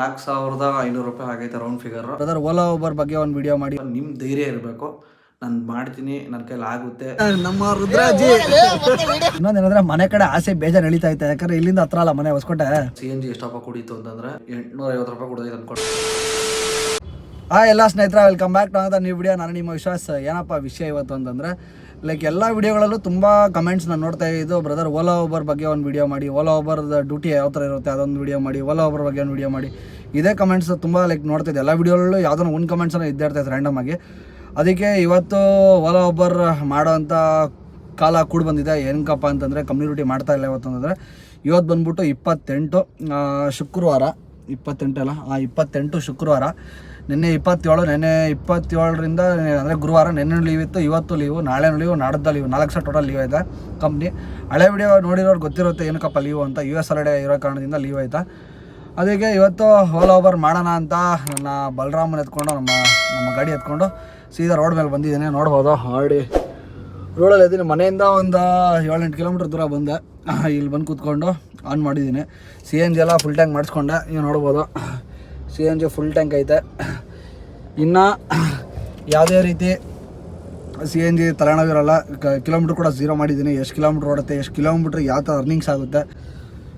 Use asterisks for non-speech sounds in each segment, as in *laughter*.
ನಾಲ್ಕು ಸಾವಿರದ ಐನೂರು ರೂಪಾಯಿ ಆಗೈತೆ ರೌಂಡ್ ಫಿಗರ್ ಬ್ರದರ್ ಓಲಾ ಒಬ್ಬರ ಬಗ್ಗೆ ಒಂದು ವಿಡಿಯೋ ಮಾಡಿ. ನಿಮ್ಮ ಧೈರ್ಯ ಇರಬೇಕು. ನಾನು ಮಾಡ್ತೀನಿ ನನ್ನ ಕೈಲಿ ಆಗುತ್ತೆ. ನಮ್ಮ ರುದ್ರಾಜಿ. ಇನ್ನೊಂದೇನಂದ್ರೆ ಮನೆ ಕಡೆ ಆಸೆ ಬೇಜಾರು ನಡೀತಾ ಐತೆ ಯಾಕಂದ್ರೆ ಇಲ್ಲಿಂದ ಹತ್ರ ಅಲ್ಲ ಮನೆ ಹೊಸ್ಕೊಟ್ಟೆ ಸಿ ಎನ್ ಜಿ ಎಷ್ಟಪ್ಪ ಕುಡೀತು ಅಂತಂದ್ರೆ ಎಂಟ್ನೂರ ಐವತ್ತು ರೂಪಾಯಿ ಕುಡಿದೈತೆ ಅನ್ಕೊಂಡು. ಆ ಎಲ್ಲ ಸ್ನೇಹಿತರ ವೆಲ್ಕಮ್ ಬ್ಯಾಕ್ ಟು ಅಂತ ನ್ಯೂ ವಿಡಿಯೋ ನಾನು ನಿಮ್ಮ ವಿಶ್ವಾಸ. ಏನಪ್ಪ ವಿಷಯ ಇವತ್ತು ಅಂತಂದ್ರೆ ಲೈಕ್ ಎಲ್ಲ ವಿಡಿಯೋಗಳಲ್ಲೂ ತುಂಬ ಕಮೆಂಟ್ಸ್ ನಾನು ನೋಡ್ತಾ ಇದ್ದು ಬ್ರದರ್ ಓಲಾ ಓಬರ್ ಬಗ್ಗೆ ಒಂದು ವಿಡಿಯೋ ಮಾಡಿ ಓಲಾ ಓಬರ್ದ ಡ್ಯೂಟಿ ಯಾವ ಥರ ಇರುತ್ತೆ ಅದೊಂದು ವಿಡಿಯೋ ಮಾಡಿ ಓಲಾ ಓಬರ್ ಬಗ್ಗೆ ಒಂದು ವಿಡಿಯೋ ಮಾಡಿ. ಇದೇ ಕಮೆಂಟ್ಸ್ ತುಂಬ ಲೈಕ್ ನೋಡ್ತಾ ಇದ್ದೆ. ಎಲ್ಲ ವಿಡಿಯೋಗಳಲ್ಲೂ ಯಾವುದೋ ಒಂದು ಕಮೆಂಟ್ಸನ್ನು ಇದ್ದೇ ಇರ್ತೈತೆ ರ್ಯಾಂಡಮ್ ಆಗಿ. ಅದಕ್ಕೆ ಇವತ್ತು ಓಲಾ ಓಬರ್ ಮಾಡೋವಂಥ ಕಾಲ ಕೂಡ ಬಂದಿದೆ. ಏನಕ್ಕಪ್ಪ ಅಂತಂದರೆ ಕಮ್ಯುನಿಟಿ ಮಾಡ್ತಾ ಇಲ್ಲ ಇವತ್ತು ಅಂತಂದರೆ ಇವತ್ತು ಬಂದ್ಬಿಟ್ಟು ಇಪ್ಪತ್ತೆಂಟು ಶುಕ್ರವಾರ. ಇಪ್ಪತ್ತೆಂಟು ಅಲ್ಲ? ಆ, ಇಪ್ಪತ್ತೆಂಟು ಶುಕ್ರವಾರ. ನಿನ್ನೆ ಇಪ್ಪತ್ತೇಳು, ನೆನ್ನೆ ಇಪ್ಪತ್ತೇಳರಿಂದ ಅಂದರೆ ಗುರುವಾರ ನಿನ್ನೆ ಲೀವ್ ಇತ್ತು, ಇವತ್ತು ಲೀವು ನಾಳೆ ಲೀವು ನಾಡ್ದ ಲೀವ್ ನಾಲ್ಕು ಸಾವಿರ ಟೋಟಲ್ ಲೀವ್ ಆಯ್ತಾ ಕಂಪ್ನಿ ಹಳೆ ವಿಡಿಯೋ ನೋಡಿರೋರು ಗೊತ್ತಿರುತ್ತೆ ಏನಕ್ಕಪ್ಪ ಲೀವು ಅಂತ ಯು ಎಸ್ ಹರಡೆ ಇರೋ ಕಾರಣದಿಂದ ಲೀವ್ ಆಯ್ತಾ. ಅದಕ್ಕೆ ಇವತ್ತು ಓಲಾ ಓವರ್ ಮಾಡೋಣ ಅಂತ ನನ್ನ ಬಲರಾಮನ್ ಎತ್ಕೊಂಡು, ನಮ್ಮ ನಮ್ಮ ಗಾಡಿ ಎತ್ಕೊಂಡು ಸೀದಾ ರೋಡ್ ಮೇಲೆ ಬಂದಿದ್ದೀನಿ, ನೋಡ್ಬೋದು. ಹಾಡಿ ರೋಡಲ್ಲಿ ಇದ್ದೀನಿ ಮನೆಯಿಂದ ಒಂದು ಏಳೆಂಟು ಕಿಲೋಮೀಟ್ರ್ ದೂರ ಬಂದೆ. ಇಲ್ಲಿ ಬಂದು ಕೂತ್ಕೊಂಡು ಆನ್ ಮಾಡಿದ್ದೀನಿ. ಸಿ ಎನ್ ಜಿ ಎಲ್ಲ ಫುಲ್ ಟ್ಯಾಂಕ್ ಮಾಡಿಸ್ಕೊಂಡೆ. ನೀವು ನೋಡ್ಬೋದು. C N G full tank ಐತೆ. ಇನ್ನು ಯಾವುದೇ ರೀತಿ ಸಿ ಎನ್ ಜಿ ತಲೆನೋವಿರಲ್ಲ ಕಿಲೋಮೀಟ್ರ್ ಕೂಡ ಝೀರೋ ಮಾಡಿದ್ದೀನಿ. ಎಷ್ಟು ಕಿಲೋಮೀಟ್ರ್ ಓಡುತ್ತೆ, ಎಷ್ಟು ಕಿಲೋಮೀಟ್ರ್ ಯಾವ ಥರ ಅರ್ನಿಂಗ್ಸ್ ಆಗುತ್ತೆ.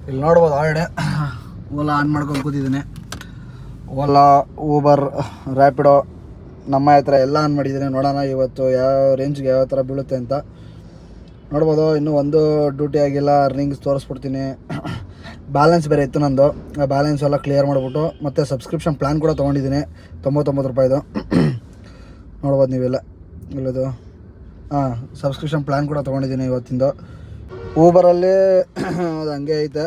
ಇಲ್ಲಿ ನೋಡ್ಬೋದು ಆಲ್ರೆಡಿ ಓಲಾ ಆನ್ ಮಾಡ್ಕೊಂಡು ಕೂತಿದ್ದೀನಿ. ಓಲಾ ಊಬರ್ ರ್ಯಾಪಿಡೋ ನಮ್ಮ ಹತ್ರ ಎಲ್ಲ ಆನ್ ಮಾಡಿದ್ದೀನಿ. ನೋಡೋಣ ಇವತ್ತು ಯಾವ ರೇಂಜ್ಗೆ ಯಾವ ಥರ ಬೀಳುತ್ತೆ ಅಂತ. ನೋಡ್ಬೋದು, ಇನ್ನೂ ಒಂದು ಡ್ಯೂಟಿ ಆಗಿಲ್ಲ ಅರ್ನಿಂಗ್ಸ್ ತೋರಿಸ್ಬಿಡ್ತೀನಿ. ಬ್ಯಾಲೆನ್ಸ್ ಬೇರೆ ಇತ್ತು ನಂದು. ಆ ಬ್ಯಾಲೆನ್ಸ್ ಎಲ್ಲ ಕ್ಲಿಯರ್ ಮಾಡಿಬಿಟ್ಟು, ಮತ್ತು ಸಬ್ಸ್ಕ್ರಿಪ್ಷನ್ ಪ್ಲ್ಯಾನ್ ಕೂಡ ತೊಗೊಂಡಿದ್ದೀನಿ. ತೊಂಬತ್ತೊಂಬತ್ತು ರೂಪಾಯಿದು *coughs* ನೋಡ್ಬೋದು ನೀವೆಲ್ಲ. ಇಲ್ಲದು. ಹಾಂ ಸಬ್ಸ್ಕ್ರಿಪ್ಷನ್ ಪ್ಲ್ಯಾನ್ ಕೂಡ ತೊಗೊಂಡಿದ್ದೀನಿ ಇವತ್ತಿಂದು. ಊಬರಲ್ಲಿ *coughs* ಅದು ಹಂಗೆ ಐತೆ.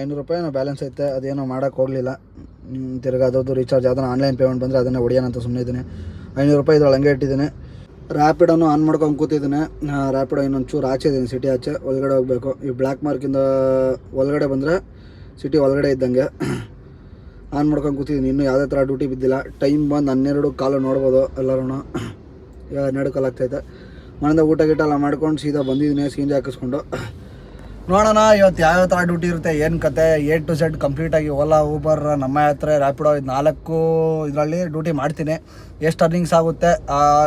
ಐನೂರು ರೂಪಾಯಿ ಬ್ಯಾಲೆನ್ಸ್ ಐತೆ. ಅದೇನೋ ಮಾಡೋಕ್ಕೆ ಹೋಗಲಿಲ್ಲ. ತಿರ್ಗಿ ಅದರದ್ದು ರೀಚಾರ್ಜ್ ಯಾವುದೋ ಆನ್ಲೈನ್ ಪೇಮೆಂಟ್ ಬಂದರೆ ಅದನ್ನೇ ಹೊಡಿಯೋಣ ಅಂತ ಸುಮ್ಮನೆ ಇದ್ದೀನಿ. ಐನೂರು ರೂಪಾಯಿ ಇದ್ರೊಳಗೆ ಹಂಗೆ ಇಟ್ಟಿದ್ದೀನಿ. ರ್ಯಾಪಿಡೋನು ಆನ್ ಮಾಡ್ಕೊಂಡು ಕೂತಿದ್ದೀನಿ. ರ್ಯಾಪಿಡೋ ಇನ್ನೊಂದು ಚೂರು ಆಚೆ ಇದ್ದೀನಿ ಸಿಟಿ ಆಚೆ. ಒಳಗಡೆ ಹೋಗಬೇಕು. ಈ ಬ್ಲ್ಯಾಕ್ ಮಾರ್ಕಿಂದ ಒಳಗಡೆ ಬಂದರೆ ಸಿಟಿ ಒಳಗಡೆ ಇದ್ದಂಗೆ. ಆನ್ ಮಾಡ್ಕೊಂಡು ಕೂತಿದ್ದೀನಿ. ಇನ್ನೂ ಯಾವುದೇ ಥರ ಡ್ಯೂಟಿ ಬಿದ್ದಿಲ್ಲ. ಟೈಮ್ ಬಂದು ಹನ್ನೆರಡು ಕಾಲು ನೋಡ್ಬೋದು ಎಲ್ಲರೂ ಈಗ *coughs* ಹನ್ನೆರಡು ಕಾಲು ಆಗ್ತೈತೆ ಮನೆಯಿಂದ ಊಟ ಗೀಟ ಎಲ್ಲ ಮಾಡ್ಕೊಂಡು ಸೀದಾ ಬಂದಿದ್ದೀನಿ ಸೀನ್ ಹಾಕಿಸ್ಕೊಂಡು ನೋಡೋಣ, ಇವತ್ತು ಯಾವ್ಯಾವ ಥರ ಡ್ಯೂಟಿ ಇರುತ್ತೆ, ಏನು ಕತೆ ಎ ಟು ಝೆಡ್ ಕಂಪ್ಲೀಟಾಗಿ ಓಲಾ ಊಬರ್ ನಮ್ಮ ಹತ್ರ ರ್ಯಾಪಿಡೋ ಇದು ನಾಲ್ಕು ಇದರಲ್ಲಿ ಡ್ಯೂಟಿ ಮಾಡ್ತೀನಿ. ಎಷ್ಟು ಅರ್ನಿಂಗ್ಸ್ ಆಗುತ್ತೆ?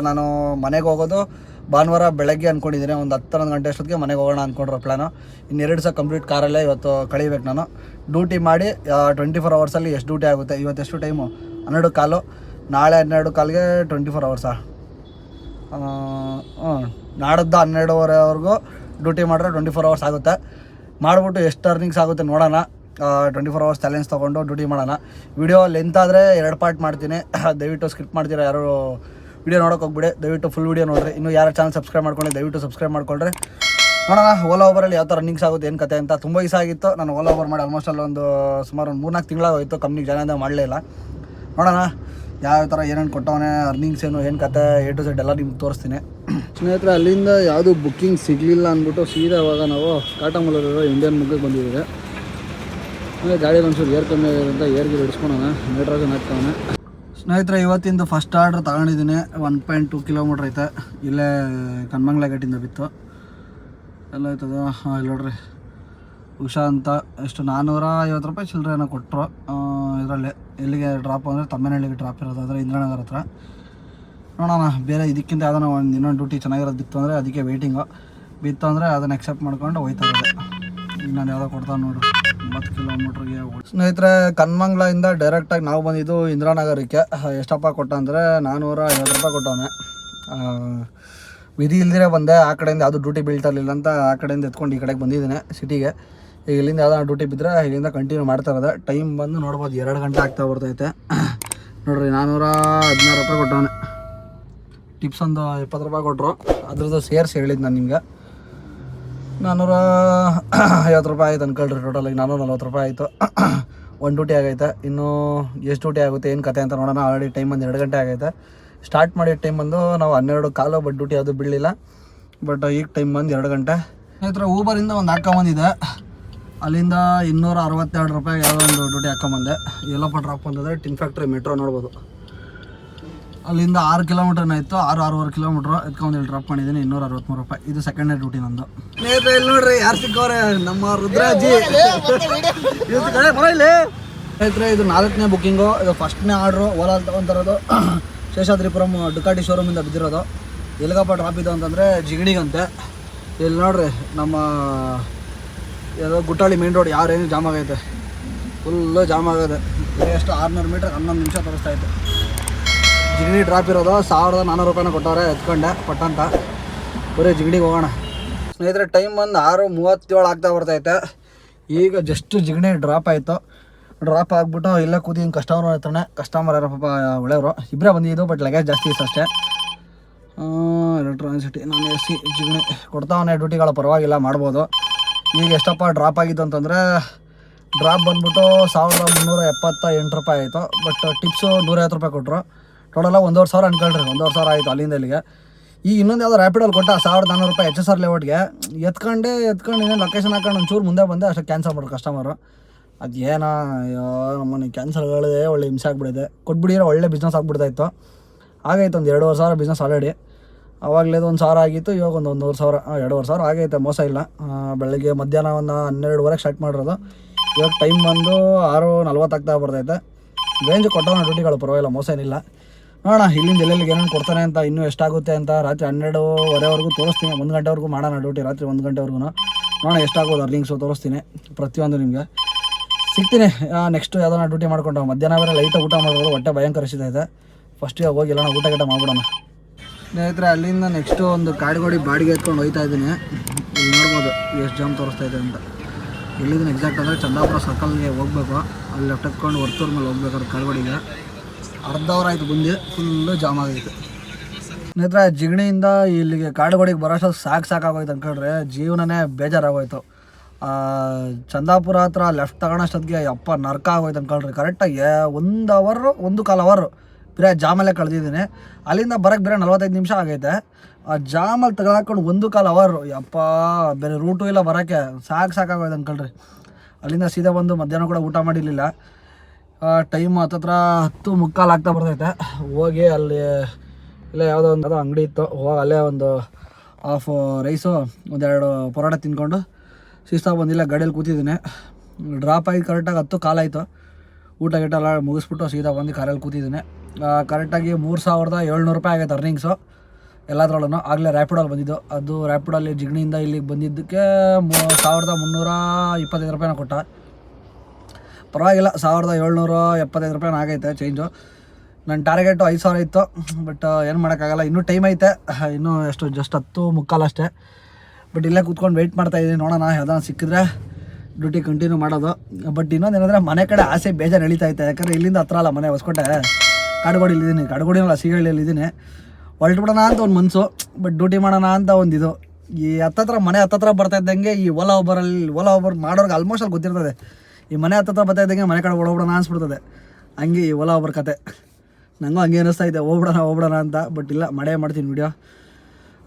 ನಾನು ಮನೆಗೆ ಹೋಗೋದು. ಭಾನುವಾರ ಬೆಳಗ್ಗೆ ಅಂದ್ಕೊಂಡಿದ್ದೀನಿ ಒಂದು ಹತ್ತು ಹನ್ನೊಂದು ಗಂಟೆ ಅಷ್ಟೊತ್ತಿಗೆ ಮನೆಗೆ ಹೋಗೋಣ ಅಂದ್ಕೊಂಡಿರೋ ಪ್ಲ್ಯಾನು ಇನ್ನೆರಡು ಸಹ ಕಂಪ್ಲೀಟ್ ಕಾರಲ್ಲೇ ಇವತ್ತು ಕಳಿಬೇಕು ನಾನು. ಡ್ಯೂಟಿ ಮಾಡಿ ಟ್ವೆಂಟಿ ಫೋರ್ ಅವರ್ಸಲ್ಲಿ ಎಷ್ಟು ಡ್ಯೂಟಿ ಆಗುತ್ತೆ? ಇವತ್ತು ಎಷ್ಟು ಟೈಮು ಹನ್ನೆರಡು ಕಾಲು. ನಾಳೆ ಹನ್ನೆರಡು ಕಾಲಿಗೆ ಟ್ವೆಂಟಿ ಫೋರ್ ಅವರ್ಸಾ ನಾಡದ್ದು ಹನ್ನೆರಡುವರೆವರೆಗೂ ಡ್ಯೂಟಿ ಮಾಡಿದ್ರೆ ಟ್ವೆಂಟಿ ಫೋರ್ ಅವರ್ಸ್ ಆಗುತ್ತೆ. ಮಾಡಿಬಿಟ್ಟು ಎಷ್ಟು ಅರ್ನಿಂಗ್ಸ್ ಆಗುತ್ತೆ ನೋಡೋಣ. ಟ್ವೆಂಟಿ ಫೋರ್ ಅವರ್ಸ್ ಚಾಲೆಂಜ್ ತೊಗೊಂಡು ಡ್ಯೂಟಿ ಮಾಡೋಣ. ವಿಡಿಯೋ ಲೆಂತ್ ಆದರೆ ಎರಡು ಪಾರ್ಟ್ ಮಾಡ್ತೀನಿ. *laughs* ದಯವಿಟ್ಟು ಸ್ಕಿಪ್ ಮಾಡ್ತೀರ ಯಾರು ವಿಡಿಯೋ ನೋಡೋಕೆ ಹೋಗ್ಬಿಡಿ. ದಯವಿಟ್ಟು ಫುಲ್ ವಿಡಿಯೋ ನೋಡಿರಿ. ಇನ್ನೂ ಯಾರು ಚಾನಲ್ ಸಬ್ಸ್ಕ್ರೈಬ್ ಮಾಡ್ಕೊಳ್ಳಿ ದಯವಿಟ್ಟು ಸಬ್ಸ್ಕ್ರೈಬ್ ಮಾಡ್ಕೊಳ್ರಿ. ನೋಡೋಣ ಓಲಾ ಓವರಲ್ಲಿ ಯಾವ ಥರ ರನ್ನಿಂಗ್ಸ್ ಆಗುತ್ತೆ, ಏನು ಕತೆ ಅಂತ. ತುಂಬ ಇಷ್ಟ ಆಗಿತ್ತು. ನಾನು ಓಲಾ ಓವರ್ ಮಾಡಿ ಆಲ್ಮೋಸ್ಟ್ ಅಲ್ಲಿ ಒಂದು ಸುಮಾರು ಒಂದು ಮೂರ್ನಾಲ್ಕು ತಿಂಗಳಾಗೋಯ್ತು ಕಂಪ್ನಿಗೆ ಜನ ಇಲ್ಲ. ನೋಡೋಣ ಯಾವ ಥರ ಏನೇನು ಕೊಟ್ಟವನೇ ಅರ್ನಿಂಗ್ಸ್ ಏನು ಏನು ಕತೆ ಎ ಟು ಝೆಡ್ ಎಲ್ಲ ನಿಮ್ಗೆ ತೋರಿಸ್ತೀನಿ. ಸ್ನೇಹಿತರೆ, ಅಲ್ಲಿಂದ ಯಾವುದು ಬುಕ್ಕಿಂಗ್ ಸಿಗಲಿಲ್ಲ ಅಂದ್ಬಿಟ್ಟು ಸೀದಾ ಇವಾಗ ನಾವು ಕಾಟಮೂಲಲ್ಲಿರೋ ಇಂಡಿಯನ್ ಮುಗ್ಗಕ್ಕೆ ಬಂದಿದ್ದೀವಿ. ಅಂದರೆ ಗಾಡಿ ಒಂಚೂರು ಏರ್ ಕಮ್ಮಿ ಆಗಿದೆ ಏರ್ ಏರ್ಗೆ ಹಿಡಿಸ್ಕೊಳೋಣ ನೈಟ್ರೋಜನ್ ಹಾಕ್ತಾನೆ ಸ್ನೇಹಿತರೆ, ಇವತ್ತಿಂದು ಫಸ್ಟ್ ಆರ್ಡ್ರ್ ತಗೊಂಡಿದ್ದೀನಿ. ಒನ್ ಪಾಯಿಂಟ್ ಟು ಕಿಲೋಮೀಟ್ರ್ ಐತೆ. ಇಲ್ಲೇ ಕನ್ಮಂಗ್ಲ ಘಟ್ಟಿಂದ ಬಿತ್ತು. ಎಲ್ಲ ಆಯ್ತದ ಹಾಂ, ಇಲ್ಲಿ ನೋಡ್ರಿ. ಉಷಾ ಅಂತ ಎಷ್ಟು ನಾನ್ನೂರ ಐವತ್ತು ರೂಪಾಯಿ ಚಿಲ್ಲರೆ ಏನೋ ಕೊಟ್ಟರು ಇದರಲ್ಲಿ ಎಲ್ಲಿಗೆ ಡ್ರಾಪ್ ಅಂದರೆ ತಮ್ಮನಹಳ್ಳಿಗೆ ಡ್ರಾಪ್ ಇರೋದು ಅಂದರೆ ಇಂದ್ರನಗರ ಹತ್ರ. ನೋಡೋಣ, ಬೇರೆ ಇದಕ್ಕಿಂತ ಯಾವ್ದಾನ ಒಂದು ಇನ್ನೊಂದು ಡ್ಯೂಟಿ ಚೆನ್ನಾಗಿರೋದು ಬಿತ್ತು ಅಂದರೆ ಅದಕ್ಕೆ ವೇಟಿಂಗು ಬಿತ್ತು ಅಂದರೆ ಅದನ್ನು ಎಕ್ಸೆಪ್ಟ್ ಮಾಡ್ಕೊಂಡು ಹೋಯ್ತಾ ಇರೋದು. ಈಗ ನಾನು ಯಾವುದೋ ಕೊಡ್ತಾನೆ ನೋಡು, ಒಂಬತ್ತು ಕಿಲೋಮೀಟ್ರಿಗೆ ಸ್ನೇಹಿತರೆ ಕನ್ಮಂಗ್ಲಿಂದ ಡೈರೆಕ್ಟಾಗಿ ನಾವು ಬಂದಿದ್ದು ಇಂದಿರಾನಗರಕ್ಕೆ. ಎಷ್ಟಪ್ಪ ಕೊಟ್ಟ ಅಂದರೆ ನಾನ್ನೂರ ಐವತ್ತು ರೂಪಾಯಿ ಕೊಟ್ಟವನೆ. ವಿಧಿ ಇಲ್ದಿರೇ ಬಂದೆ, ಆ ಕಡೆಯಿಂದ ಯಾವುದು ಡ್ಯೂಟಿ ಬೀಳ್ತಾ ಇರಲಿಲ್ಲ ಅಂತ ಆ ಕಡೆಯಿಂದ ಎತ್ಕೊಂಡು ಈ ಕಡೆಗೆ ಬಂದಿದ್ದೀನಿ ಸಿಟಿಗೆ ಈಗ ಇಲ್ಲಿಂದ ಯಾವ್ದಾನ ಡ್ಯೂಟಿ ಬಿದ್ದರೆ ಇಲ್ಲಿಂದ ಕಂಟಿನ್ಯೂ ಮಾಡ್ತಾ ಇರೋದೆ. ಟೈಮ್ ಬಂದು ನೋಡ್ಬೋದು, ಎರಡು ಗಂಟೆ ಆಗ್ತಾ ಬರ್ತೈತೆ. ನೋಡ್ರಿ ನಾನ್ನೂರ ಹದಿನಾರು ರೂಪಾಯಿ ಕೊಟ್ಟವನೆ. ಟಿಪ್ಸ್ ಒಂದು ಇಪ್ಪತ್ತು ರೂಪಾಯಿ ಕೊಟ್ಟರು ಅದ್ರದ್ದು ಸೇರ್ಸಿ ಹೇಳಿದ್ದು ನಾನು ನಿಮ್ಗೆ. ನಾನ್ನೂರ ಐವತ್ತು ರೂಪಾಯಿ ಆಯ್ತು ಅನ್ಕೊಳ್ರಿ ಟೋಟಲ್ ಈಗ ನಾನೂರ ನಲ್ವತ್ತು ರೂಪಾಯಿ ಆಯಿತು. ಒಂದು ಡ್ಯೂಟಿ ಆಗೈತೆ. ಇನ್ನೂ ಎಷ್ಟು ಡ್ಯೂಟಿ ಆಗುತ್ತೆ, ಏನು ಕತೆ ಅಂತ ನೋಡೋಣ. ಆಲ್ರೆಡಿ ಟೈಮ್ ಒಂದು ಎರಡು ಗಂಟೆ ಆಗೈತೆ. ಸ್ಟಾರ್ಟ್ ಮಾಡಿದ ಟೈಮ್ ಬಂದು ನಾವು ಹನ್ನೆರಡು ಕಾಲು ಬಟ್ ಡ್ಯೂಟಿ ಅದು ಬಿಡಲಿಲ್ಲ. ಬಟ್ ಈಗ ಟೈಮ್ ಬಂದು ಎರಡು ಗಂಟೆ. ಸ್ನೇಹಿತರ ಊಬರಿಂದ ಒಂದು ಹಾಕೊಂಬಂದಿದೆ ಅಲ್ಲಿಂದ ಇನ್ನೂರ ಅರವತ್ತೆರಡು ರೂಪಾಯಿ ಯಾವುದೋ ಒಂದು ಡ್ಯೂಟಿ ಹಾಕೊಂಬಂದೆ ಎಲ್ಲಪ್ಪ ಡ್ರಾಪ್ ಬಂದಿದೆ. ಟಿನ್ ಫ್ಯಾಕ್ಟ್ರಿ ಮೆಟ್ರೋ ನೋಡ್ಬೋದು. ಅಲ್ಲಿಂದ ಆರು ಕಿಲೋಮೀಟರ್ನ ಇತ್ತು. ಆರು ಆರೂವರೆ ಕಿಲೋಮೀಟ್ರ್ ಎತ್ಕೊಂಡು ಇಲ್ಲಿ ಡ್ರಾಪ್ ಮಾಡಿದ್ದೀನಿ. ಇನ್ನೂರ ಅರವತ್ತ್ಮೂರು ರೂಪಾಯಿ. ಇದು ಸೆಕೆಂಡ್ ಡ್ಯೂಟಿ ನಂದು. ಸ್ನೇಹಿತರೆ ಇಲ್ಲಿ ನೋಡ್ರಿ ಯಾರು ಸಿಕ್ಕವ್ರೆ ನಮ್ಮ ರುದ್ರಾಜಿ. *laughs* ಇಲ್ಲಿ. ಸ್ನೇಹಿತರೆ ಇದು ನಾಲ್ಕನೇ ಬುಕ್ಕಿಂಗು ಇದು ಫಸ್ಟ್ನೇ ಆರ್ಡ್ರು ಓಲಾ ತಗೊಂತಿರೋದು. *clears throat* ಶೇಷಾದ್ರಿಪುರಂ ಡುಕಾಟಿ ಶೋರೂಮಿಂದ ಬಿದ್ದಿರೋದು. ಎಲ್ಗಪ್ಪ ಡ್ರಾಪ್ ಇದು ಅಂತಂದರೆ ಜಿಗಣಿಗಂತೆ ಇಲ್ಲಿ ನೋಡ್ರಿ ನಮ್ಮ ಯಾವುದೋ ಗುಟ್ಟಾಳಿ ಮೇನ್ ರೋಡ್ ಯಾರೇನು ಜಾಮ್ ಆಗೈತೆ. ಫುಲ್ಲು ಜಾಮ್ ಆಗೈತೆ ಎಷ್ಟು ಆರುನೂರು ಮೀಟ್ರ್ ಹನ್ನೊಂದು ನಿಮಿಷ ತೋರಿಸ್ತಾ ಇತ್ತು. ಜಿಗಣಿ ಡ್ರಾಪ್ ಇರೋದು. ಸಾವಿರದ ನಾನ್ನೂರು ರೂಪಾಯಿನ ಕೊಟ್ಟವ್ರೆ, ಎತ್ಕೊಂಡೆ ಪಟ್ಟಂತ ಬರೀ ಜಿಗಣಿಗೆ ಹೋಗೋಣ. ಸ್ನೇಹಿತರೆ ಟೈಮ್ ಬಂದು ಆರು ಮೂವತ್ತೇಳು ಆಗ್ತಾ ಬರ್ತೈತೆ. ಈಗ ಜಸ್ಟ್ ಜಿಗಣಿ ಡ್ರಾಪ್ ಆಯಿತು. ಡ್ರಾಪ್ ಆಗಿಬಿಟ್ಟು ಇಲ್ಲ ಕೂದಿ ಹಿಂಗೆ ಕಸ್ಟಮರ್ ಇರ್ತಾನೆ ಕಸ್ಟಮರ್ ಯಾರೋ ಪಾಪ, ಒಳ್ಳೆಯವರು. ಇಬ್ಬರೇ ಬಂದಿದ್ದು ಬಟ್ ಲಗೇಜ್ ಜಾಸ್ತಿ ಇತ್ತು ಅಷ್ಟೇ. ಎಲೆಕ್ಟ್ರಾನಿಸಿಟಿ ನಾನು ಎ ಸಿ, ಜಿಗಣಿ ಕೊಡ್ತಾವನೆ ಡ್ಯೂಟಿಗಳ ಪರವಾಗಿಲ್ಲ, ಮಾಡ್ಬೋದು. ಈಗ ಎಷ್ಟಪ್ಪ ಡ್ರಾಪ್ ಆಗಿತ್ತು ಅಂತಂದರೆ ಡ್ರಾಪ್ ಬಂದ್ಬಿಟ್ಟು ಸಾವಿರದ ಮುನ್ನೂರ ಎಪ್ಪತ್ತ ಎಂಟು ರೂಪಾಯಿ ಆಯಿತು. ಬಟ್ ಟಿಪ್ಸು ನೂರೈವತ್ತು ರೂಪಾಯಿ ಕೊಟ್ಟರು ಟೋಟಲಾಗಿ ಒಂದೂವರೆ ಸಾವಿರ ಅನ್ಕೊಳ್ರಿ, ಒಂದೂವರೆ ಸಾವಿರ ಆಯಿತು ಅಲ್ಲಿಂದ ಇಲ್ಲಿಗೆ. ಈ ಇನ್ನೊಂದು ಯಾವುದೋ ರ್ಯಾಪಿಡಲ್ಲಿ ಕೊಟ್ಟ, ಸಾವಿರದ ನಾನ್ನೂರು ರೂಪಾಯಿ ಎಚ್ ಎಸ್ ಆರ್ ಲೇಔಟ್ಗೆ ಎತ್ಕೊಂಡೆ, ಎತ್ಕೊಂಡು ಇನ್ನೇನು ಲೊಕೇಶನ್ ಹಾಕೊಂಡು ಒಂಚೂರು ಮುಂದೆ ಬಂದೆ, ಅಷ್ಟೇ ಕ್ಯಾನ್ಸಲ್ ಮಾಡ್ರು ಕಸ್ಟಮರು ಅದೇನೋ, ಅಯ್ಯೋ ನಮ್ಮನೆ ಹೇಳಿದೆ ಒಳ್ಳೆ ಹಿಂಸೆ ಆಗಿಬಿಡಿದೆ ಕೊಟ್ಬಿಡಿದ್ರೆ ಒಳ್ಳೆ ಬಿಸ್ನೆಸ್ ಆಗಿಬಿಡ್ತಾಯಿತ್ತು. ಆಗೈತೆ ಒಂದು ಎರಡೂವರೆ ಸಾವಿರ ಬಿಸ್ನೆಸ್ ಆಲ್ರೆಡಿ ಆವಾಗಲೇದು ಒಂದು ಸಾವಿರ ಆಗಿತ್ತು, ಇವಾಗ ಒಂದು ಒಂದೂವರೆ ಸಾವಿರ ಎರಡೂವರೆ ಸಾವಿರ ಆಗೈತೆ, ಮೋಸ ಇಲ್ಲ. ಬೆಳಗ್ಗೆ ಮಧ್ಯಾಹ್ನ ಒಂದು ಹನ್ನೆರಡುವರೆಗೆ ಸ್ಟಾರ್ಟ್ ಮಾಡಿರೋದು. ಇವಾಗ ಟೈಮ್ ಬಂದು ಆರು ನಲ್ವತ್ತಾಗ್ತಾ ಬರ್ತೈತೆ ರೇಂಜ್ ಕೊಟ್ಟವನ ಡ್ಯೂಟಿಗಳು ಪರವಾಗಿಲ್ಲ, ಮೋಸ ಏನಿಲ್ಲ. ನೋಡೋಣ, ಇಲ್ಲಿಂದ ಎಲ್ಲೆಲ್ಲಿಗೆ ಏನೇನು ಕೊಡ್ತಾರೆ ಅಂತ, ಇನ್ನೂ ಎಷ್ಟಾಗುತ್ತೆ ಅಂತ ರಾತ್ರಿ ಹನ್ನೆರಡುವರೆವರೆಗೂ ತೋರಿಸ್ತೀನಿ, ಒಂದು ಗಂಟೆವರೆಗೂ ಮಾಡೋಣ ಡ್ಯೂಟಿ ರಾತ್ರಿ ಒಂದು ಗಂಟೆವರೆಗೂ. ನೋಡೋಣ ಎಷ್ಟಾಗೋದು ಅರ್ನಿಂಗ್ಸು ತೋರಿಸ್ತೀನಿ, ಪ್ರತಿಯೊಂದು ನಿಮಗೆ. ಸಿಗ್ತೀನಿ ನೆಕ್ಸ್ಟ್ ಯಾವ್ದಾನ ಡ್ಯೂಟಿ ಮಾಡ್ಕೊಂಡು ಮಧ್ಯಾಹ್ನ ಬೇರೆ ಲೈಟಾಗಿ ಊಟ ಮಾಡೋದು ಹೊಟ್ಟೆ ಭಯಂಕರ ಇದೆ. ಫಸ್ಟ್ ಇವಾಗ ಹೋಗಿ ಎಲ್ಲಾನ ಊಟ ಗಿಟ ಮಾಡ್ಬಿಡೋಣ. ಸ್ನೇಹಿತರೆ, ಅಲ್ಲಿಂದ ನೆಕ್ಸ್ಟು ಒಂದು ಕಾಡುಗೋಡಿ ಬಾಡಿಗೆ ಎತ್ಕೊಂಡು ಹೋಗ್ತಾ ಇದ್ದೀನಿ. ಇಲ್ಲಿ ನೋಡ್ಬೋದು ಎಷ್ಟು ಜಾಮ್ ತೋರಿಸ್ತಾ ಇದೆ ಅಂತ. ಇಲ್ಲಿಂದ ಎಕ್ಸಾಕ್ಟ್ ಅಂದರೆ ಚಂದಾಪುರ ಸರ್ಕಲ್ಗೆ ಹೋಗ್ಬೇಕು. ಅಲ್ಲಿ ಲೆಫ್ಟ್ ಎತ್ಕೊಂಡು ವರ್ತೂರ್ ಮೇಲೆ ಹೋಗ್ಬೇಕಾದ್ರೆ ಕಾಡುಗೋಡಿಗೆ. ಅರ್ಧ ಅವರ್ ಆಯ್ತು, ಬಂದು ಫುಲ್ಲು ಜಾಮ್ ಆಗೈತೆ ಸ್ನೇಹಿತರೆ, ಜಿಗಣಿಯಿಂದ ಇಲ್ಲಿಗೆ ಕಾಡುಗಳಿಗೆ ಬರೋಷ್ಟು ಸಾಕು ಸಾಕಾಗೋಯ್ತು ಅನ್ಕೊಂಡ್ರೆ ಜೀವನನೇ ಬೇಜಾರಾಗೋಯ್ತು. ಚಂದಾಪುರ ಹತ್ರ ಲೆಫ್ಟ್ ತಗೊಳೋಷ್ಟೊತ್ತಿಗೆ ಅಪ್ಪ ನರ್ಕ ಆಗೋಯ್ತು ಅನ್ಕೊಳ್ರಿ ಕರೆಕ್ಟಾಗಿ ಒಂದು ಅವರ್ ಒಂದು ಕಾಲು ಅವರು ಬೇರೆ ಜಾಮಲ್ಲೇ ಕಳೆದಿದ್ದೀನಿ. ಅಲ್ಲಿಂದ ಬರೋಕ್ಕೆ ಬೇರೆ ನಲ್ವತ್ತೈದು ನಿಮಿಷ ಆಗೈತೆ. ಆ ಜಾಮಲ್ಲಿ ತಗೊಳಕೊಂಡು ಒಂದು ಕಾಲು ಅವರ್ ಯಪ್ಪ, ಬೇರೆ ರೂಟು ಇಲ್ಲ ಬರೋಕ್ಕೆ. ಸಾಕು ಸಾಕಾಗೋಯ್ತು ಅನ್ಕೊಳ್ರಿ ಅಲ್ಲಿಂದ ಸೀದಾ ಬಂದು ಮಧ್ಯಾಹ್ನ ಕೂಡ ಊಟ ಮಾಡಿರಲಿಲ್ಲ. ಟೈಮ್ ಹತ್ತತ್ರ ಹತ್ತು ಮುಕ್ಕಾಲು ಆಗ್ತಾ ಬರ್ತೈತೆ. ಹೋಗಿ ಅಲ್ಲಿ, ಇಲ್ಲ ಯಾವುದೋ ಒಂದು ಯಾವುದೋ ಅಂಗಡಿ ಇತ್ತು. ಹೋಗಿ ಅಲ್ಲೇ ಒಂದು ಹಾಫು ರೈಸು ಒಂದೆರಡು ಪರೋಟ ತಿನ್ಕೊಂಡು ಶಿಸ್ತಾ ಬಂದಿಲ್ಲ ಗಾಡಿಯಲ್ಲಿ ಕೂತಿದ್ದೀನಿ. ಡ್ರಾಪ್ ಆಗಿ ಕರೆಕ್ಟಾಗಿ ಹತ್ತು ಕಾಲಾಯಿತು. ಊಟ ಗೀಟ ಎಲ್ಲ ಮುಗಿಸ್ಬಿಟ್ಟು ಸೀದಾ ಬಂದು ಕಾರಲ್ಲಿ ಕೂತಿದ್ದೀನಿ. ಕರೆಕ್ಟಾಗಿ ಮೂರು ಸಾವಿರದ ಏಳ್ನೂರು ರೂಪಾಯಿ ಆಗೈತೆ ಅರ್ನಿಂಗ್ಸು ಎಲ್ಲದ್ರಲ್ಲೂ ಆಗಲೇ ರ್ಯಾಪಿಡಲ್ಲಿ ಬಂದಿದ್ದು. ಅದು ರ್ಯಾಪಿಡಲ್ಲಿ ಜಿಗ್ಣಿಯಿಂದ ಇಲ್ಲಿಗೆ ಬಂದಿದ್ದಕ್ಕೆ ಮೂ ಸಾವಿರದ ಮುನ್ನೂರ ಇಪ್ಪತ್ತೈದು ರೂಪಾಯಿನ ಕೊಟ್ಟ. ಪರವಾಗಿಲ್ಲ, ಸಾವಿರದ ಏಳ್ನೂರ ಎಪ್ಪತ್ತೈದು ರೂಪಾಯಿ ಆಗೈತೆ ಚೇಂಜು ನನ್ನ ಟಾರ್ಗೆಟು ಐದು ಸಾವಿರ ಇತ್ತು ಬಟ್ ಏನು ಮಾಡೋಕ್ಕಾಗಲ್ಲ. ಇನ್ನೂ ಟೈಮ್ ಐತೆ, ಇನ್ನೂ ಎಷ್ಟು ಜಸ್ಟ್ ಹತ್ತು ಮುಕ್ಕಾಲು ಅಷ್ಟೇ. ಬಟ್ ಇಲ್ಲೇ ಕೂತ್ಕೊಂಡು ವೆಯ್ಟ್ ಮಾಡ್ತಾ ಇದ್ದೀನಿ ನೋಡೋಣ, ಯಾವ್ದಾನ ಸಿಕ್ಕಿದ್ರೆ ಡ್ಯೂಟಿ ಕಂಟಿನ್ಯೂ ಮಾಡೋದು. ಬಟ್ ಇನ್ನೊಂದು ಏನಂದರೆ, ಮನೆ ಕಡೆ ಆಸೆ ಬೇಜಾರು ನಡೀತಾ ಐತೆ ಯಾಕಂದರೆ ಇಲ್ಲಿಂದ ಹತ್ರ ಅಲ್ಲ, ಮನೆ ಹೊಸ್ಕೊಟ್ಟೆ ಕಾಡುಗೋಡಿಲಿ ಇದ್ದೀನಿ ಕಾಡುಗೋಡಿನಲ್ಲ ಹೊರಟು ಹೊರಟ್ಬಿಡೋಣ ಅಂತ ಒಂದು ಮನಸ್ಸು ಬಟ್ ಡ್ಯೂಟಿ ಮಾಡೋಣ ಅಂತ ಒಂದು ಇದು. ಈ ಹತ್ತತ್ರ ಮನೆ ಹತ್ತತ್ರ ಬರ್ತಾ ಇದ್ದಂಗೆ ಈ ಓಲಾ ಒಬ್ಬರಲ್ಲಿ ಓಲಾ ಒಬ್ಬರ್ ಮಾಡೋರ್ಗೆ ಆಲ್ಮೋಸ್ಟ್ ಅಲ್ಲಿ ಗೊತ್ತಿರ್ತದೆ. ಈ ಮನೆ ಹತ್ತತ್ರ ಬರ್ತಾ ಇದ್ದಂಗೆ ಮನೆ ಕಡೆ ಓಡೋಬಿಡೋಣ ಅನ್ಸ್ಬಿಡ್ತದೆ. ಹಂಗೆ ಈ ಒಲ ಒಬ್ಬರ ಕತೆ. ನನಗೂ ಹಂಗೆ ಅನ್ನಿಸ್ತಾ ಇದೆ, ಹೋಗ್ಬಿಡೋಣ ಹೋಗ್ಬಿಡೋಣ ಅಂತ ಬಟ್ ಇಲ್ಲ ಮಳೆ ಮಾಡ್ತೀನಿ ವಿಡಿಯೋ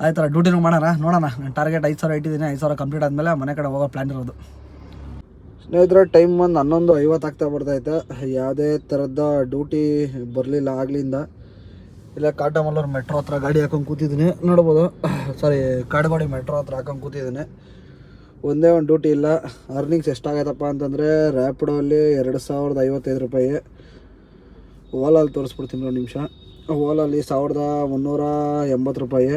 ಆಯ್ತಲ್ಲ ಡ್ಯೂಟಿನೂ ಮಾಡೋಣ, ನೋಡೋಣ. ನಾನು ಟಾರ್ಗೆಟ್ ಐದು ಸಾವಿರ ಇಟ್ಟಿದ್ದೀನಿ, ಐದು ಸಾವಿರ ಕಂಪ್ಲೀಟ್ ಆದಮೇಲೆ ಮನೆ ಕಡೆ ಹೋಗೋ ಪ್ಲ್ಯಾನ್ ಇರೋದು. ಸ್ನೇಹಿತರ ಟೈಮ್ ಒಂದು ಹನ್ನೊಂದು ಐವತ್ತು ಆಗ್ತಾ ಬರ್ತೈತೆ. ಯಾವುದೇ ಥರದ ಡ್ಯೂಟಿ ಬರಲಿಲ್ಲ ಆಗ್ಲಿಂದ. ಇಲ್ಲ, ಕಾಟಮಲ್ಲೂರು ಮೆಟ್ರೋ ಹತ್ರ ಗಾಡಿ ಹಾಕೊಂಡು ಕೂತಿದ್ದೀನಿ. ನೋಡ್ಬೋದು. ಸಾರಿ ಕಾಡುಗೋಡಿ ಮೆಟ್ರೋ ಹತ್ರ ಹಾಕೊಂಡು ಕೂತಿದ್ದೀನಿ. ಒಂದೇ ಒಂದು ಡ್ಯೂಟಿ ಇಲ್ಲ. ಅರ್ನಿಂಗ್ಸ್ ಎಷ್ಟಾಗತ್ತಪ್ಪ ಅಂತಂದರೆ ರ್ಯಾಪಿಡೋಲ್ಲಿ ಎರಡು ಸಾವಿರದ ಐವತ್ತೈದು ರೂಪಾಯಿ. ಓಲಲ್ಲಿ ತೋರಿಸ್ಬಿಡ್ತೀನಿ ಒಂದು ನಿಮಿಷ. ಓಲಲ್ಲಿ ಸಾವಿರದ ಮುನ್ನೂರ ಎಂಬತ್ತು ರೂಪಾಯಿ.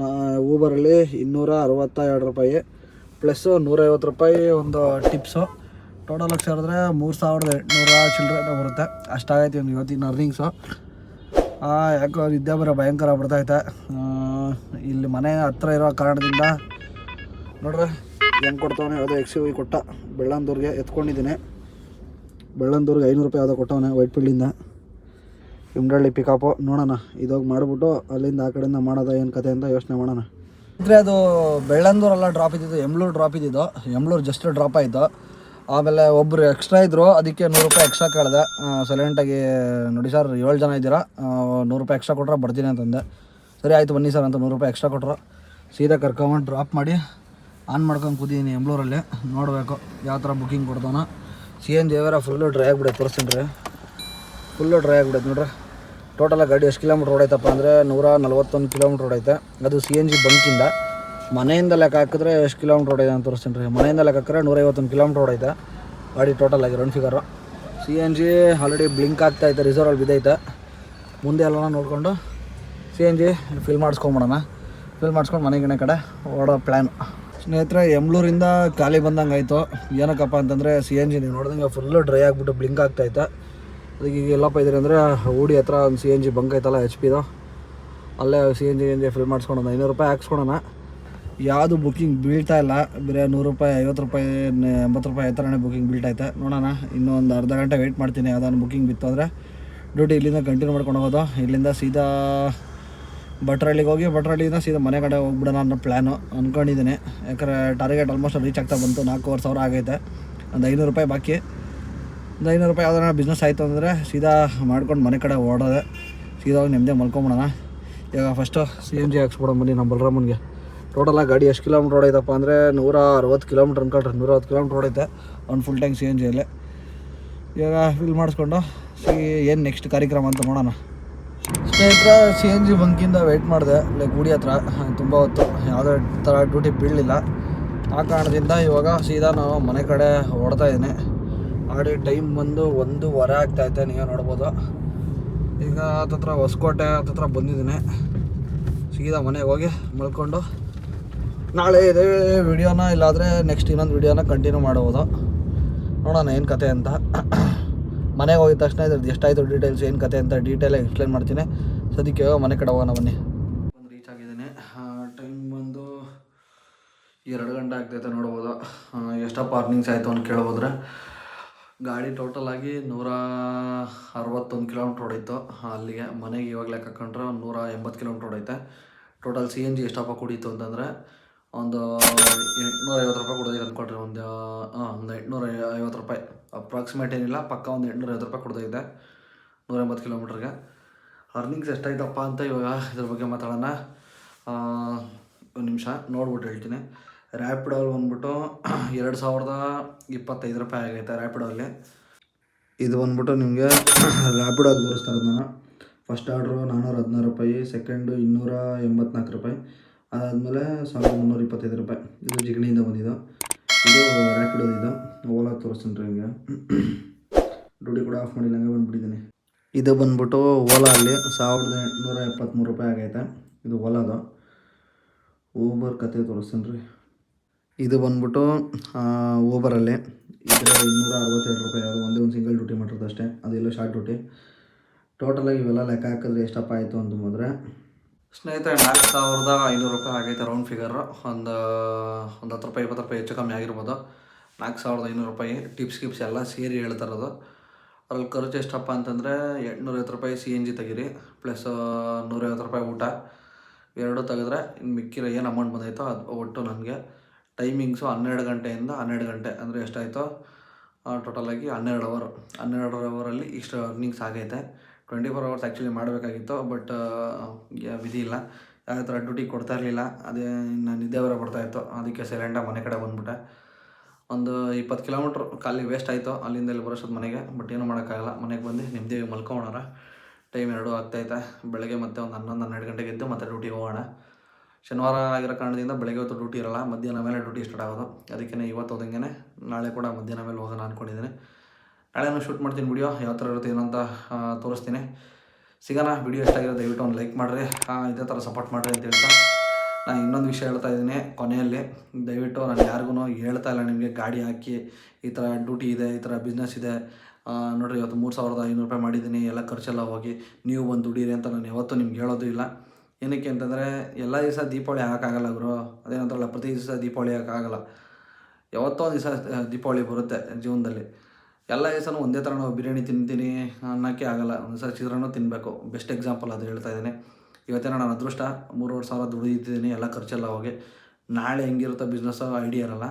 ನಾ ಊಬರಲ್ಲಿ ಇನ್ನೂರ ಅರವತ್ತ ಎರಡು ರೂಪಾಯಿ. ಪ್ಲಸ್ಸು ನೂರೈವತ್ತು ರೂಪಾಯಿ ಒಂದು ಟಿಪ್ಸು ಟೋಟಲ್ ಸೇರಿದ್ರೆ ಮೂರು ಸಾವಿರದ ಎಂಟುನೂರ ಚಿಲ್ಲರೆ ಬರುತ್ತೆ. ಅಷ್ಟಾಗೈತಿ ಒಂದು ಇವತ್ತಿನ ಅರ್ನಿಂಗ್ಸು ಯಾಕೋ ವಿದ್ಯಾಭ್ಯಾಸ ಭಯಂಕರ ಬಿಡ್ತೈತೆ ಇಲ್ಲಿ ಮನೆ ಹತ್ರ ಇರೋ ಕಾರಣದಿಂದ ನೋಡ್ರೆ ಹೆಂಗೆ ಕೊಡ್ತಾವನೆ? ಯಾವುದೋ ಎಕ್ಸ್ ಯು ಕೊಟ್ಟ. ಬೆಳ್ಳಂದೂರಿಗೆ ಎತ್ಕೊಂಡಿದ್ದೀನಿ. ಬೆಳ್ಳಂದೂರಿಗೆ ಐನೂರು ರೂಪಾಯಿ ಯಾವುದೋ ಕೊಟ್ಟವನೆ ವೈಟ್ ಫೀಲ್ಡಿಂದ ಇಮ್ಡಳ್ಳಿ ಪಿಕಪ್ ನೋಡೋಣ ಇದೋಗಿ ಮಾಡಿಬಿಟ್ಟು ಅಲ್ಲಿಂದ ಆ ಕಡೆಯಿಂದ ಮಾಡೋದ ಏನು ಕತೆ ಅಂತ ಯೋಚನೆ ಮಾಡೋಣ. ಅಂದರೆ ಅದು ಬೆಳ್ಳಂದೂರೆಲ್ಲ ಡ್ರಾಪ್ ಇದ್ದಿದ್ದು ಎಮ್ಳೂರು ಡ್ರಾಪ್ ಇದ್ದಿದ್ದು. ಎಮ್ಳೂರು ಜಸ್ಟ್ ಡ್ರಾಪ್ ಆಯಿತು. ಆಮೇಲೆ ಒಬ್ಬರು ಎಕ್ಸ್ಟ್ರಾ ಇದ್ದರು ಅದಕ್ಕೆ ನೂರು ರೂಪಾಯಿ ಎಕ್ಸ್ಟ್ರಾ ಕೇಳಿದೆ. ಸೈಲೆಂಟಾಗಿ ನೋಡಿ ಸರ್ ಏಳು ಜನ ಇದ್ದೀರಾ? ನೂರು ರೂಪಾಯಿ ಎಕ್ಸ್ಟ್ರಾ ಕೊಟ್ಟರೆ ಬರ್ತೀನಿ ಅಂತಂದೆ. ಸರಿ, ಆಯಿತು ಬನ್ನಿ ಸರ್ ಅಂತ ನೂರು ರೂಪಾಯಿ ಎಕ್ಸ್ಟ್ರಾ ಕೊಟ್ಟರು ಸೀದಾ ಕರ್ಕೊಂಬಂದು ಡ್ರಾಪ್ ಮಾಡಿ ಆನ್ ಮಾಡ್ಕೊಂಡು ಕೂತಿದ್ದೀನಿ ಎಂಬ್ಳೂರಲ್ಲಿ ನೋಡಬೇಕು ಯಾವ ಥರ ಬುಕ್ಕಿಂಗ್ ಕೊಡ್ತಾನ. C N G full dry ಆಗಿಬಿಡುತ್ತೆ ತೋರಿಸ್ತೀನಿ ರೀ. ಫುಲ್ಲು ಡ್ರೈ ಆಗಿಬಿಡುತ್ತೆ ನೋಡ್ರಿ. ಟೋಟಲಾಗಿ ಗಾಡಿ ಎಷ್ಟು ಕಿಲೋಮೀಟ್ರ್ ಓಡೈತಪ್ಪ ಅಂದರೆ ನೂರ ನಲ್ವತ್ತೊಂದು ಕಿಲೋಮೀಟ್ರ್ ಓಡೈತೆ ಅದು ಸಿ ಎನ್ ಜಿ ಬಂಕಿಂದ ಮನೆಯಿಂದ ಲೆಕ್ಕ ಹಾಕಿದ್ರೆ ಎಷ್ಟು ಕಿಲೋಮೀಟ್ರ್ ಓಡೈತೆ ಅಂತ ತೋರಿಸ್ತೀನಿ ರೀ. ಮನೆಯಿಂದ ಲೆಕ್ಕ ಹಾಕಿದ್ರೆ ನೂರೈವತ್ತೊಂದು ಕಿಲೋಮೀಟ್ರ್ ಓಡೈತೆ ಗಾಡಿ ಟೋಟಲ್ ಆಗಿ round figure C N G already blink ಆಗ್ತಾ ಐತೆ ರಿಸರ್ವಲ್ಲಿ ಬಿದ್ದೈತೆ. ಮುಂದೆ ಎಲ್ಲ ನೋಡಿಕೊಂಡು ಸಿ ಎನ್ ಜಿ ಫಿಲ್ ಮಾಡಿಸ್ಕೊಂಬಿಡೋಣ ಫಿಲ್ ಮಾಡಿಸ್ಕೊಂಡು ಮನೆಗಿನ ಕಡೆ ಓಡೋ ಪ್ಲ್ಯಾನ್ ಸ್ನೇಹಿತರೆ ಎಮ್ಳೂರಿಂದ ಖಾಲಿ ಬಂದಂಗೆ ಆಯಿತು. ಏನಕ್ಕಪ್ಪ ಅಂತಂದರೆ ಸಿ ಎನ್ ಜಿ ನೀವು ನೋಡಿದಂಗೆ ಫುಲ್ಲು ಡ್ರೈ ಆಗಿಬಿಟ್ಟು ಬ್ಲಿಂಕ್ ಆಗ್ತಾಯಿತ್ತು ಅದಕ್ಕೆ ಈಗ ಎಲ್ಲಪ್ಪ ಇದ್ರಿ ಅಂದರೆ ಊಡಿ ಹತ್ರ ಒಂದು ಸಿ ಎನ್ ಜಿ ಬಂಕ್ ಐತಲ್ಲ ಎಚ್ ಪಿದು ಅಲ್ಲೇ C N G N G fill ಮಾಡಿಸ್ಕೊಳೋಣ ಐನೂರು ರೂಪಾಯಿ ಹಾಕ್ಸ್ಕೊಳೋಣ ಯಾವುದು ಬುಕ್ಕಿಂಗ್ ಬೀಳ್ತಾ ಇಲ್ಲ. ಬರೀ ನೂರು ರೂಪಾಯಿ, ಐವತ್ತು ರೂಪಾಯಿ ಎಂಬತ್ತು ರೂಪಾಯಿ ಆ ಥರನೇ ಬುಕ್ಕಿಂಗ್ ಬೀಳ್ತೈತೆ ನೋಡೋಣ, ಇನ್ನೂ ಒಂದು ಅರ್ಧ ಗಂಟೆ ವೆಯ್ಟ್ ಮಾಡ್ತೀನಿ ಯಾವುದಾದ್ರು ಬುಕ್ಕಿಂಗ್ ಬಿತ್ತು ಅಂದರೆ. ಡ್ಯೂಟಿ ಇಲ್ಲಿಂದ ಕಂಟಿನ್ಯೂ ಮಾಡ್ಕೊಂಡು ಹೋಗೋದು. ಇಲ್ಲಿಂದ ಸೀದಾ ಭಟ್ರಳ್ಳಿಗೆ ಹೋಗಿ ಭಟ್ರಳ್ಳಿಯಿಂದ ಸೀದಾ ಮನೆ ಕಡೆ ಹೋಗ್ಬಿಡೋಣ ಅನ್ನೋ ಪ್ಲ್ಯಾನು ಅಂದ್ಕೊಂಡಿದ್ದೀನಿ ಯಾಕಂದರೆ ಟಾರ್ಗೆಟ್ ಆಲ್ಮೋಸ್ಟ್ ರೀಚ್ ಆಗ್ತಾ ಬಂತು. ನಾಲ್ಕೂವರೆ ಸಾವಿರ ಆಗೈತೆ. ಒಂದು ಐನೂರು ರೂಪಾಯಿ ಬಾಕಿ. ಒಂದು ಐನೂರು ರೂಪಾಯಿ ಯಾವ್ದಾರ ಬಿಸ್ನೆಸ್ ಆಯಿತು ಅಂದರೆ ಸೀದಾ ಮಾಡ್ಕೊಂಡು ಮನೆ ಕಡೆ ಓಡೋದೆ ಸೀದಾ ಹೋಗಿ ನೆಮ್ಮದಿ ಮಲ್ಕೊಂಬಿಡೋಣ. ಈಗ ಫಸ್ಟು ಸಿ ಎನ್ ಜಿ ಹಾಕ್ಸ್ಬಿಡೋ ಬನ್ನಿ ನಮ್ಮ ಬಲರಾಮನ್ಗೆ. ಟೋಟಲಾಗಿ ಗಾಡಿ ಎಷ್ಟು ಕಿಲೋಮೀಟ್ರ್ ಓಡೈತಪ್ಪ ಅಂದರೆ ನೂರ ಅರವತ್ತು ಕಿಲೋಮೀಟ್ರ್ ಅನ್ಕೊಳ್ರಿ ನೂರ ಹತ್ತು ಕಿಲೋಮೀಟ್ರ್ ಓಡೈತೆ. ಒಂದು ಫುಲ್ ಟ್ಯಾಂಕ್ ಸಿ ಎನ್ ಜಿಯಲ್ಲಿ ಇವಾಗ ಫಿಲ್ ಮಾಡಿಸ್ಕೊಂಡು ಸಿ ಏನು ನೆಕ್ಸ್ಟ್ ಕಾರ್ಯಕ್ರಮ ಅಂತ ನೋಡೋಣ. ಸ್ನೇಹಿತರ ಸಿ ಎನ್ ಜಿ ಬಂಕಿಂದ ವೆಯ್ಟ್ ಮಾಡಿದೆ. ಲೈಕ್ ಗುಡಿ ಹತ್ರ. ತುಂಬ ಹೊತ್ತು. ಯಾವುದೇ ಥರ ಡ್ಯೂಟಿ ಬೀಳಲಿಲ್ಲ. ಆ ಕಾರಣದಿಂದ ಇವಾಗ ಸೀದಾ ನಾವು ಮನೆ ಕಡೆ ಓಡ್ತಾ ಇದ್ದೀನಿ. ಆಡಿ ಟೈಮ್ ಬಂದು ಒಂದೂವರೆ ಇದೆ ನೀವು ನೋಡ್ಬೋದು. ಈಗ ಹತ್ತತ್ರ ಹೊಸಕೋಟೆ ಅದತ್ರ ಬಂದಿದ್ದೀನಿ. ಸೀದಾ ಮನೆಗೆ ಹೋಗಿ ಮಲ್ಕೊಂಡು ನಾಳೆ ಇದೇ ವಿಡಿಯೋನ, ಇಲ್ಲಾದರೆ ನೆಕ್ಸ್ಟ್ ಇನ್ನೊಂದು ವಿಡಿಯೋನ ಕಂಟಿನ್ಯೂ ಮಾಡ್ಬೋದು. ನೋಡೋಣ ಏನು ಕತೆ ಅಂತ. ಮನೆಗೆ ಹೋಗಿದ ತಕ್ಷಣ ಇದ್ರದ್ದು ಎಷ್ಟಾಯಿತು ಡೀಟೇಲ್ಸ್ ಏನು ಕತೆ ಅಂತ ಡೀಟೇಲಾಗಿ ಎಕ್ಸ್ಪ್ಲೇನ್ ಮಾಡ್ತೀನಿ. ಸದ್ಯಕ್ಕೆ ಮನೆ ಕಡೆ ಹೋಗೋಣ ಬನ್ನಿ. ಒಂದು ರೀಚ್ ಆಗಿದ್ದೀನಿ. ಟೈಮ್ ಬಂದು ಎರಡು ಗಂಟೆ ಆಗ್ತೈತೆ ನೋಡ್ಬೋದು. ಎಷ್ಟೋ ಎಷ್ಟಪ್ಪ ಅರ್ನಿಂಗ್ಸ್ ಆಯಿತು ಅಂತ ಕೇಳ್ಬೋದ್ರೆ. ಗಾಡಿ ಟೋಟಲ್ ಆಗಿ ನೂರ ಅರವತ್ತೊಂದು ಕಿಲೋಮೀಟ್ರ್ ಹೊಡೈತು ಅಲ್ಲಿಗೆ ಮನೆಗೆ ಇವಾಗ ಲೆಕ್ಕ ಹಾಕೊಂಡ್ರೆ ಒಂದು ನೂರ ಎಂಬತ್ತು ಕಿಲೋಮೀಟ್ರ್ ಹೊಡೈತೆ ಟೋಟಲ್ ಸಿ ಎನ್ ಜಿ ಎಷ್ಟಪ್ಪ ಕುಡೀತು ಅಂತಂದರೆ ಒಂದು ಎಂಟುನೂರ ಐವತ್ತು ರೂಪಾಯಿ ಕೊಡೋದೈತೆ ಅಂದ್ಕೊಳ್ರಿ ಒಂದು ಹಾಂ ಒಂದು ಎಂಟುನೂರ ಐವತ್ತು ರೂಪಾಯಿ. ಅಪ್ರಾಕ್ಸಿಮೇಟ್ ಏನಿಲ್ಲ, ಪಕ್ಕ ಒಂದು ಎಂಟುನೂರ ಐವತ್ತು ರೂಪಾಯಿ ಕೊಡ್ತೈತೆ ನೂರ ಎಂಬತ್ತು ಕಿಲೋಮೀಟ್ರಿಗೆ. ಅರ್ನಿಂಗ್ಸ್ ಎಷ್ಟಾಯ್ತಪ್ಪ ಅಂತ ಇವಾಗ ಇದ್ರ ಬಗ್ಗೆ ಮಾತಾಡೋಣ. ಒಂದು ನಿಮಿಷ, ನೋಡ್ಬಿಟ್ಟು ಹೇಳ್ತೀನಿ. ರ್ಯಾಪಿಡೋಲ್ ಬಂದ್ಬಿಟ್ಟು ಎರಡು ಸಾವಿರದ ಇಪ್ಪತ್ತೈದು ರೂಪಾಯಿ ಆಗೈತೆ ರ್ಯಾಪಿಡೋಲ್ಲಿ ಇದು ಬಂದ್ಬಿಟ್ಟು ನಿಮಗೆ ರ್ಯಾಪಿಡೋಲ್ಲಿ ತೋರಿಸ್ತಾ ನಾನು. ಫಸ್ಟ್ ಆರ್ಡ್ರು ನಾನ್ನೂರ ಹದಿನಾರು ರೂಪಾಯಿ ಸೆಕೆಂಡು ಇನ್ನೂರ ಎಂಬತ್ನಾಲ್ಕು ರೂಪಾಯಿ. ಅದಾದಮೇಲೆ ಸಾವಿರದ ಮುನ್ನೂರ ಇಪ್ಪತ್ತೈದು ರೂಪಾಯಿ. ಇದು ಜಿಗಣಿಯಿಂದ ಬಂದಿದ್ದು. ಇದು ರ್ಯಾಪಿಡ್ ಇದು ಓಲಾ ತೋರಿಸ್ತೀನಿ ರೀ ಹಂಗೆ ಡ್ಯೂಟಿ ಕೂಡ ಆಫ್ ಮಾಡಿಲ್ಲ ಹಂಗೆ ಬಂದುಬಿಟ್ಟಿದ್ದೀನಿ. ಇದು ಬಂದ್ಬಿಟ್ಟು ಓಲಾ ಅಲ್ಲಿ ಸಾವಿರದ ಎಂಟುನೂರ ಎಪ್ಪತ್ತ್ಮೂರು ರೂಪಾಯಿ ಆಗೈತೆ. ಇದು ಓಲಾದು. ಊಬರ್ ಕತೆ ತೋರಿಸ್ತೀನಿ ರೀ. ಇದು ಬಂದ್ಬಿಟ್ಟು ಊಬರಲ್ಲಿ ಇದರ ಇನ್ನೂರ ಅರವತ್ತೆರಡು ರೂಪಾಯಿ. ಅದು ಒಂದೇ ಒಂದು ಸಿಂಗಲ್ ಡ್ಯೂಟಿ ಮಾಡಿರೋದು ಅಷ್ಟೇ. ಅದೆಲ್ಲ ಶಾರ್ಟ್ ಡ್ಯೂಟಿ ಟೋಟಲಾಗಿ ಇವೆಲ್ಲ ಲೆಕ್ಕ ಹಾಕಿದ್ರೆ ಎಷ್ಟಪ್ಪ ಆಯಿತು ಅಂತಂದ್ರೆ ಸ್ನೇಹಿತರೆ, ನಾಲ್ಕು ಸಾವಿರದ ಐನೂರು ರೂಪಾಯಿ ಆಗೈತೆ ರೌಂಡ್ ಫಿಗರ್ ಒಂದು ಒಂದು ಹತ್ತು ರೂಪಾಯಿ, ಇಪ್ಪತ್ತು ರೂಪಾಯಿ ಹೆಚ್ಚು ಕಮ್ಮಿ ಆಗಿರ್ಬೋದು. ನಾಲ್ಕು ಸಾವಿರದ ಐನೂರು ರೂಪಾಯಿ ಟಿಪ್ಸ್ ಗಿಪ್ಸ್ ಎಲ್ಲ ಸೇರಿ ಹೇಳ್ತಾ ಇರೋದು. ಅದ್ರಲ್ಲಿ ಖರ್ಚು ಎಷ್ಟಪ್ಪ ಅಂತಂದರೆ, ಎಂಟುನೂರೈವತ್ತು ರೂಪಾಯಿ ಸಿ ಎನ್ ಜಿ ತೆಗೀರಿ ಪ್ಲಸ್ ನೂರೈವತ್ತು ರೂಪಾಯಿ ಊಟ. ಎರಡು ತೆಗೆದ್ರೆ ಇನ್ನು ಮಿಕ್ಕಿರೋ ಏನು ಅಮೌಂಟ್ ಬಂದೈತೋ ಅದು ಒಟ್ಟು ನನಗೆ ಟೈಮಿಂಗ್ಸು ಹನ್ನೆರಡು ಗಂಟೆಯಿಂದ ಹನ್ನೆರಡು ಗಂಟೆ ಅಂದರೆ ಎಷ್ಟಾಯಿತೋ? ಟೋಟಲಾಗಿ ಹನ್ನೆರಡು ಅವರ್ ಹನ್ನೆರಡು ಅವರಲ್ಲಿ ಇಷ್ಟು ಅರ್ನಿಂಗ್ಸ್ ಆಗೈತೆ. ಟ್ವೆಂಟಿ ಫೋರ್ ಅವರ್ಸ್ ಆ್ಯಕ್ಚುಲಿ ಮಾಡಬೇಕಾಗಿತ್ತು ಬಟ್ ವಿಧಿ ಇಲ್ಲ. ಯಾವ ಥರ ಡ್ಯೂಟಿ ಕೊಡ್ತಾ ಇರಲಿಲ್ಲ, ಅದೇ ನಾನು ನಿದ್ದೆ ಬರ ಬರ್ತಾಯಿತ್ತು ಅದಕ್ಕೆ ಸೈಲೆಂಟಾಗಿ ಮನೆ ಕಡೆ ಬಂದುಬಿಟ್ಟೆ. ಒಂದು ಇಪ್ಪತ್ತು ಕಿಲೋಮೀಟ್ರ್ ಖಾಲಿ ವೇಸ್ಟ್ ಆಯಿತು, ಅಲ್ಲಿಂದ ಇಲ್ಲಿ ಬರೋಷ್ಟೊತ್ತು ಮನೆಗೆ ಬಟ್ ಏನೂ ಮಾಡೋಕ್ಕಾಗಲ್ಲ. ಮನೆಗೆ ಬಂದು ನಿಮ್ಮದೇ ಮಲ್ಕೊಳ್ಳೋಣ ಟೈಮ್ ಎರಡು ಆಗ್ತೈತೆ ಬೆಳಗ್ಗೆ ಮತ್ತೆ ಒಂದು ಹನ್ನೊಂದು, ಹನ್ನೆರಡು ಗಂಟೆಗೆ ಎದ್ದು ಮತ್ತೆ ಡ್ಯೂಟಿಗೆ ಹೋಗೋಣ. ಶನಿವಾರ ಆಗಿರೋ ಕಾರಣದಿಂದ ಬೆಳಗ್ಗೆ ಹೊತ್ತು ಡ್ಯೂಟಿ ಇರಲ್ಲ. ಮಧ್ಯಾಹ್ನ ಮೇಲೆ ಡ್ಯೂಟಿ ಸ್ಟಾರ್ಟ್ ಆಗೋದು. ಅದಕ್ಕೆ ಇವತ್ತು ಹೋದಂಗೆ ನಾಳೆ ಕೂಡ ಮಧ್ಯಾಹ್ನ ಮೇಲೆ ಹೋಗೋಣ ಅಂದ್ಕೊಂಡಿದ್ದೀನಿ ನಾಳೆನೂ ಶೂಟ್ ಮಾಡ್ತೀನಿ ವಿಡಿಯೋ ಯಾವ ಥರ ಇರುತ್ತೆ ಏನಂತ ಆ, ತೋರಿಸ್ತೀನಿ. ಸಿಗೋಣ ವಿಡಿಯೋ ಇಷ್ಟಾಗಿರೋ ದಯವಿಟ್ಟು ಒಂದು ಲೈಕ್ ಮಾಡಿರಿ. ಇದೇ ಥರ ಸಪೋರ್ಟ್ ಮಾಡಿರಿ ಅಂತ ಹೇಳ್ತಾ ನಾನು ಇನ್ನೊಂದು ವಿಷಯ ಹೇಳ್ತಾ ಇದ್ದೀನಿ. ಕೊನೆಯಲ್ಲಿ ದಯವಿಟ್ಟು ನಾನು ಯಾರಿಗೂ ಹೇಳ್ತಾ ಇಲ್ಲ ನಿಮಗೆ ಗಾಡಿ ಹಾಕಿ ಈ ಥರ ಡ್ಯೂಟಿ ಇದೆ ಈ ಥರ ಬಿಸ್ನೆಸ್ ಇದೆ. ನೋಡಿರಿ ಇವತ್ತು ಮೂರು ಸಾವಿರದ ಐನೂರು ರೂಪಾಯಿ ಮಾಡಿದ್ದೀನಿ ಎಲ್ಲ ಖರ್ಚೆಲ್ಲ ಹೋಗಿ ನೀವು ಬಂದು ದುಡೀರಿ ಅಂತ ನಾನು ಯಾವತ್ತೂ ನಿಮ್ಗೆ ಹೇಳೋದು ಇಲ್ಲ. ಏನಕ್ಕೆ ಅಂತಂದರೆ ಎಲ್ಲ ದಿವಸ ದೀಪಾವಳಿ ಹಾಕಾಗಲ್ಲ ಗುರು. ಅದೇನಂತಾರಲ್ಲ ಪ್ರತಿ ದಿವಸ ದೀಪಾವಳಿ ಹಾಕಾಗಲ್ಲ ಯಾವತ್ತೋ ಒಂದು ದಿವಸ ದೀಪಾವಳಿ ಬರುತ್ತೆ ಜೀವನದಲ್ಲಿ. ಎಲ್ಲ ದಿವಸನೂ ಒಂದೇ ಥರ ನಾವು ಬಿರಿಯಾನಿ ತಿಂತೀನಿ ಅನ್ನೋಕ್ಕೆ ಆಗಲ್ಲ. ಒಂದು ಚಿತ್ರಾನ್ನ ತಿನ್ನಬೇಕು ಬೆಸ್ಟ್ ಎಕ್ಸಾಂಪಲ್ ಅದು ಹೇಳ್ತಾ ಇದ್ದೀನಿ. ಇವತ್ತೇನೋ ನಾನು ಅದೃಷ್ಟ. ಮೂರುವರೆ ಸಾವಿರ ದುಡಿದಿದ್ದೀನಿ. ಎಲ್ಲ ಖರ್ಚೆಲ್ಲ ಹೋಗಿ. ನಾಳೆ ಹೆಂಗಿರುತ್ತೋ ಬಿಸ್ನೆಸ್ ಐಡಿಯಾ ಇರಲ್ಲ.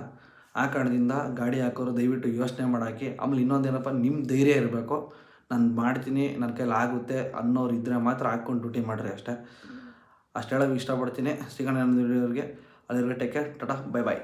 ಆ ಕಾರಣದಿಂದ ಗಾಡಿ ಹಾಕೋರು ದಯವಿಟ್ಟು ಯೋಚನೆ ಮಾಡಾಕಿ. ಆಮೇಲೆ ಇನ್ನೊಂದೇನಪ್ಪ ನಿಮ್ಮ ಧೈರ್ಯ ಇರಬೇಕು. ನಾನು ಮಾಡ್ತೀನಿ ನನ್ನ ಕೈಲಿ ಆಗುತ್ತೆ ಅನ್ನೋರು ಇದ್ದರೆ ಮಾತ್ರ ಹಾಕ್ಕೊಂಡು ಡ್ಯೂಟಿ ಮಾಡಿರಿ ಅಷ್ಟೇ. ಅಷ್ಟು ಹೇಳೋಕ್ಕೆ ಇಷ್ಟಪಡ್ತೀನಿ. ಸಿಗೋಣ ನನ್ನ ವಿಡಿಯೋರಿಗೆ ಅಲ್ಲಿವರೆಗೆ take care tata bye bye